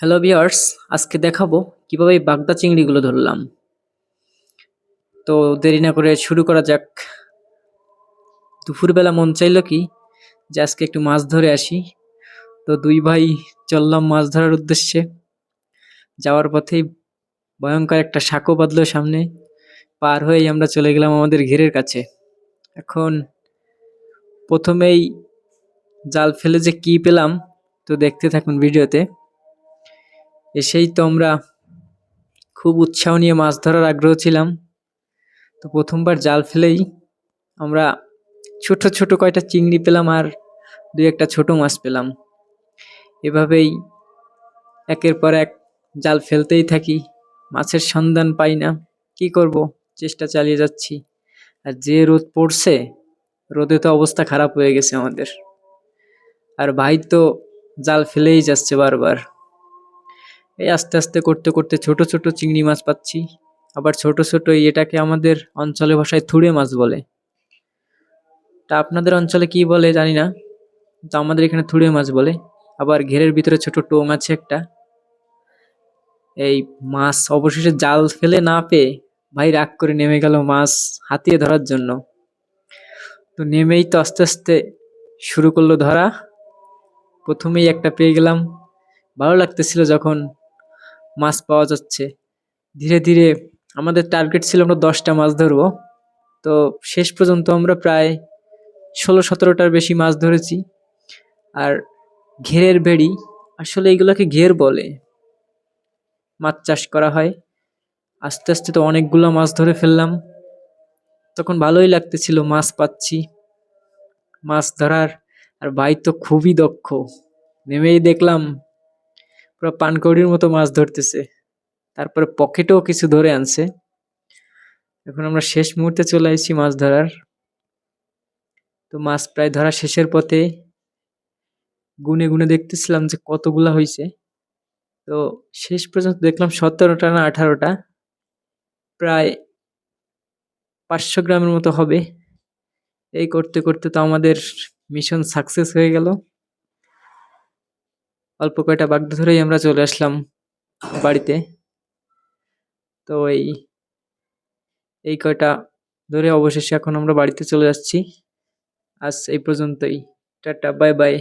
Hello viewers আজকে দেখাবো কীভাবে এই বাগদা চিংড়িগুলো ধরলাম। তো দেরি না করে শুরু করা যাক। দুপুরবেলা মন চাইলো কি যে আজকে একটু মাছ ধরে আসি। তো দুই ভাই চললাম মাছ ধরার উদ্দেশ্যে। যাওয়ার পথেই ভয়ঙ্কর একটা সাঁকো বাঁধলো সামনে। পার হয়েই আমরা চলে গেলাম আমাদের ঘেরের কাছে। এখন প্রথমেই জাল ফেলে যে কি পেলাম, তো দেখতে থাকুন ভিডিওতে। এসেই তো আমরা খুব উৎসাহ নিয়ে মাছ ধরার আগ্রহ ছিলাম। তো প্রথমবার জাল ফেলেই আমরা ছোট ছোট কয়টা চিংড়ি পেলাম আর দুই একটা ছোট মাছ পেলাম। এভাবেই একের পর এক জাল ফেলতেই থাকি। মাছের সন্ধান পাই না। কি করব? চেষ্টা চালিয়ে যাচ্ছি। আর যে রোদ পড়ছে, রোদে তো অবস্থা খারাপ হয়ে গেছে আমাদের। আর ভাই তো জাল ফেলেই যাচ্ছে বারবার। এই আস্তে আস্তে করতে করতে ছোট ছোট চিংড়ি মাছ পাচ্ছি। আবার ছোট ছোট এটাকে আমাদের অঞ্চলে ভাষায় থুড়ে মাছ বলে। তা আপনাদের অঞ্চলে কি বলে জানি না তো আমাদের এখানে থুড়ে মাছ বলে। আবার ঘেরের ভিতরে ছোট টোং আছে একটা। এই মাছ অবশেষে জাল ফেলে না পেয়ে ভাই রাগ করে নেমে গেল মাছ হাতিয়ে ধরার জন্য। তো নেমেই তো আস্তে আস্তে শুরু করল ধরা। প্রথমেই একটা পেয়ে গেলাম। ভালো লাগতেছিল যখন মাছ পাওয়া যাচ্ছে। ধীরে ধীরে আমাদের টার্গেট ছিল আমরা দশটা মাছ ধরবো। তো শেষ পর্যন্ত আমরা প্রায় ষোলো সতেরোটার বেশি মাছ ধরেছি। আর ঘেরের বেড়ি, আসলে এগুলোকে ঘের বলে। মাছ চাষ করা হয়। আস্তে আস্তে তো অনেকগুলো মাছ ধরে ফেললাম। তখন ভালোই লাগতেছিল, মাছ পাচ্ছি। মাছ ধরার, আর ভাই তো খুবই দক্ষ। নেমেই দেখলাম পুরো পানকৌড়ির মতো মাছ ধরতেছে। তারপরে পকেটেও কিছু ধরে আনছে। এখন আমরা শেষ মুহূর্তে চলে আসছি মাছ ধরার। তো মাছ প্রায় ধরা শেষের পথে গুনে গুনে দেখতেছিলাম যে কতগুলা হয়েছে তো শেষ পর্যন্ত দেখলাম সতেরোটা না আঠারোটা। প্রায় পাঁচশো গ্রামের মতো হবে। এই করতে করতে তো আমাদের মিশন সাকসেস হয়ে গেল। অল্প কয়টা বাগদা ধরেই আমরা চলে আসলাম বাড়িতে। তো এই এই কয়টা ধরে অবশেষে এখন আমরা বাড়িতে চলে যাচ্ছি। আজ এই পর্যন্তই। Tata, bye bye.